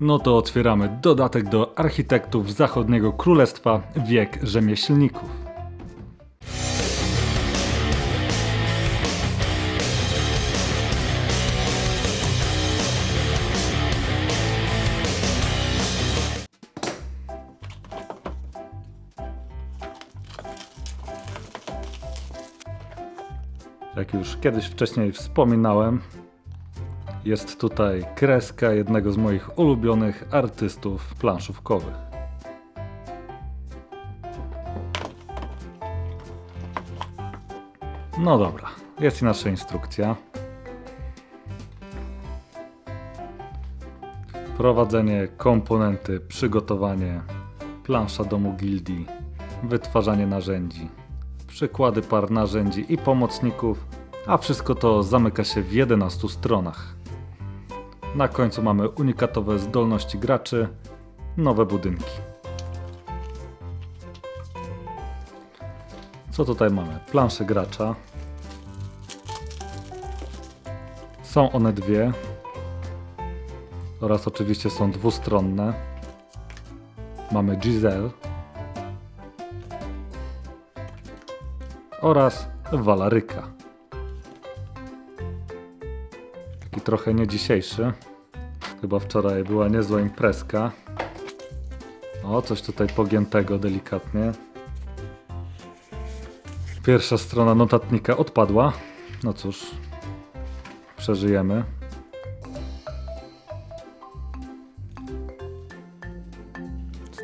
No to otwieramy dodatek do architektów zachodniego królestwa Wiek Rzemieślników. Jak już kiedyś wcześniej wspominałem, jest tutaj kreska jednego z moich ulubionych artystów planszówkowych. No dobra, jest i nasza instrukcja. Prowadzenie komponenty, przygotowanie, plansza domu gildii, wytwarzanie narzędzi, przykłady par narzędzi i pomocników, a wszystko to zamyka się w 11 stronach. Na końcu mamy unikatowe zdolności graczy, nowe budynki. Co tutaj mamy? Plansze gracza. Są one dwie. Oraz oczywiście są dwustronne. Mamy Giselle. Oraz Walaryka. Taki trochę nie dzisiejszy. Chyba wczoraj była niezła imprezka. O, coś tutaj pogiętego delikatnie. Pierwsza strona notatnika odpadła. No cóż, przeżyjemy.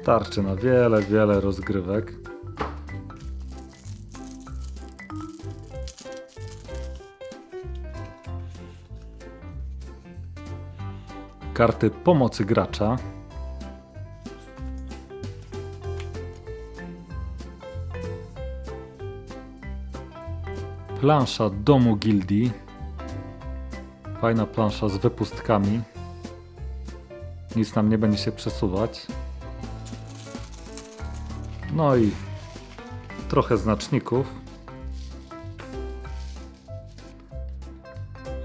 Starczy na wiele, wiele rozgrywek. Karty pomocy gracza. Plansza domu gildii. Fajna plansza z wypustkami. Nic nam nie będzie się przesuwać. No i trochę znaczników.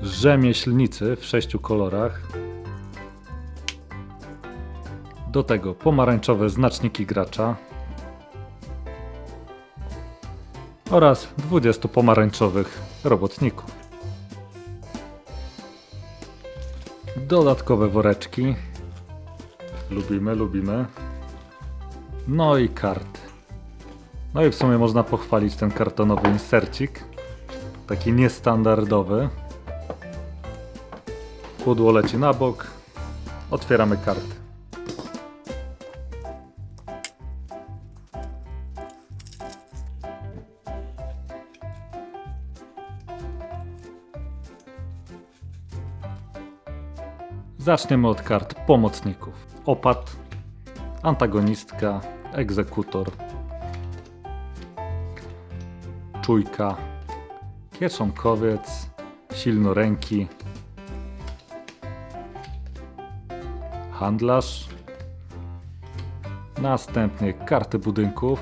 Rzemieślnicy w sześciu kolorach. Do tego pomarańczowe znaczniki gracza. Oraz 20 pomarańczowych robotników. Dodatkowe woreczki. Lubimy, lubimy. No i karty. No i w sumie można pochwalić ten kartonowy insercik. Taki niestandardowy. Pudło leci na bok. Otwieramy karty. Zaczniemy od kart pomocników. Opat, antagonistka, egzekutor, czujka, kieszonkowiec, silnoręki, handlarz, następnie karty budynków,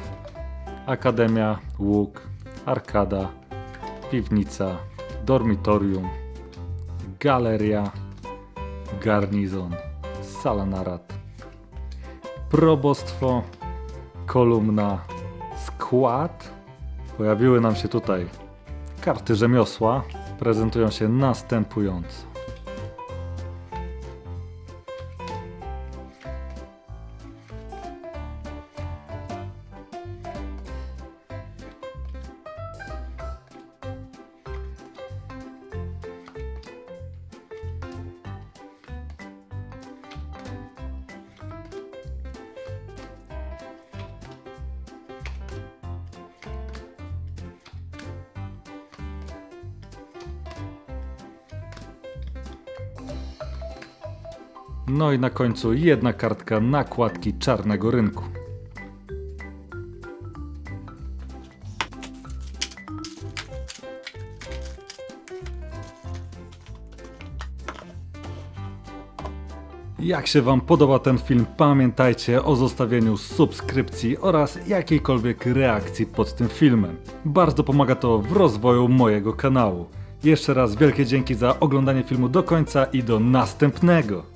akademia, łuk, arkada, piwnica, dormitorium, galeria, garnizon, sala narad, probostwo, kolumna, skład. Pojawiły nam się tutaj karty rzemiosła. Prezentują się następująco. No i na końcu jedna kartka nakładki czarnego rynku. Jak się Wam podoba ten film, pamiętajcie o zostawieniu subskrypcji oraz jakiejkolwiek reakcji pod tym filmem. Bardzo pomaga to w rozwoju mojego kanału. Jeszcze raz wielkie dzięki za oglądanie filmu do końca i do następnego.